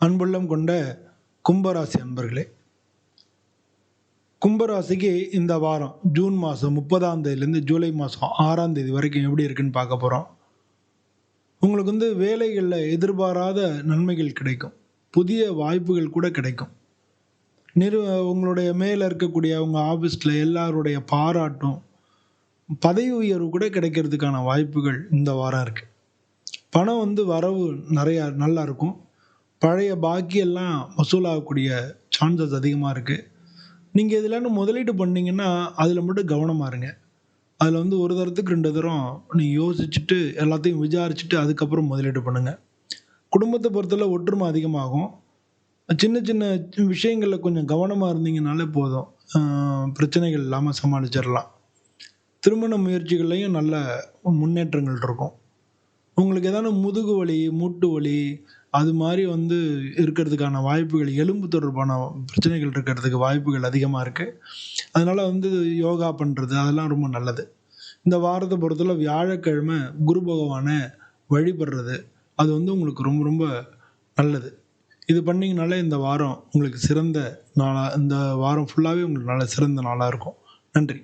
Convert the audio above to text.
அன்புள்ளம் கொண்ட கும்பராசி அன்பர்களே கும்பராசிக்கு இந்த வாரம் ஜூன் மாதம் முப்பதாம் தேதியிலேருந்து ஜூலை மாதம் ஆறாம் தேதி வரைக்கும் எப்படி இருக்குன்னு பார்க்க போகிறோம் உங்களுக்கு வந்து வேலைகளில் எதிர்பாராத நன்மைகள் கிடைக்கும். புதிய வாய்ப்புகள் கூட கிடைக்கும். நிறு உங்களுடைய மேலே இருக்கக்கூடிய உங்கள் ஆஃபீஸில் எல்லாருடைய பாராட்டும் பதவி உயர்வு கூட கிடைக்கிறதுக்கான வாய்ப்புகள் இந்த வாரம் இருக்குது பணம் வந்து வரவு நிறையா நல்லா இருக்கும். பழைய பாக்கியெல்லாம் வசூலாகக்கூடிய சான்சஸ் அதிகமாக இருக்குது நீங்கள் இதில் முதலீடு பண்ணிங்கன்னா அதில் மட்டும் கவனமாக இருங்க. அதில் வந்து ஒரு தரத்துக்கு ரெண்டு தரம் நீங்கள் யோசிச்சுட்டு எல்லாத்தையும் விசாரிச்சுட்டு அதுக்கப்புறம் முதலீடு பண்ணுங்கள் குடும்பத்தை பொறுத்தவரை ஒற்றுமை அதிகமாகும். சின்ன சின்ன விஷயங்களில் கொஞ்சம் கவனமாக இருந்தீங்கனாலே போதும். பிரச்சனைகள் இல்லாமல் சமாளிச்சிடலாம். திருமண முயற்சிகள்லையும் நல்ல முன்னேற்றங்கள் இருக்கும். உங்களுக்கு ஏதாவது முதுகு வலி மூட்டு வலி அது மாதிரி வந்து இருக்கிறதுக்கான வாய்ப்புகள் எலும்பு தொடர்பான பிரச்சனைகள் இருக்கிறதுக்கு வாய்ப்புகள் அதிகமாக இருக்குது அதனால் வந்து யோகா பண்ணுறது அதெல்லாம் ரொம்ப நல்லது. இந்த வாரத்தை பொறுத்தவரை வியாழக்கிழமை குரு பகவானை வழிபடுறது அது வந்து உங்களுக்கு ரொம்ப ரொம்ப நல்லது. இது பண்ணிங்கனாலே இந்த வாரம் உங்களுக்கு சிறந்த நாளாக இந்த வாரம் ஃபுல்லாகவே உங்களுக்கு நல்ல சிறந்த நாளாக இருக்கும். நன்றி.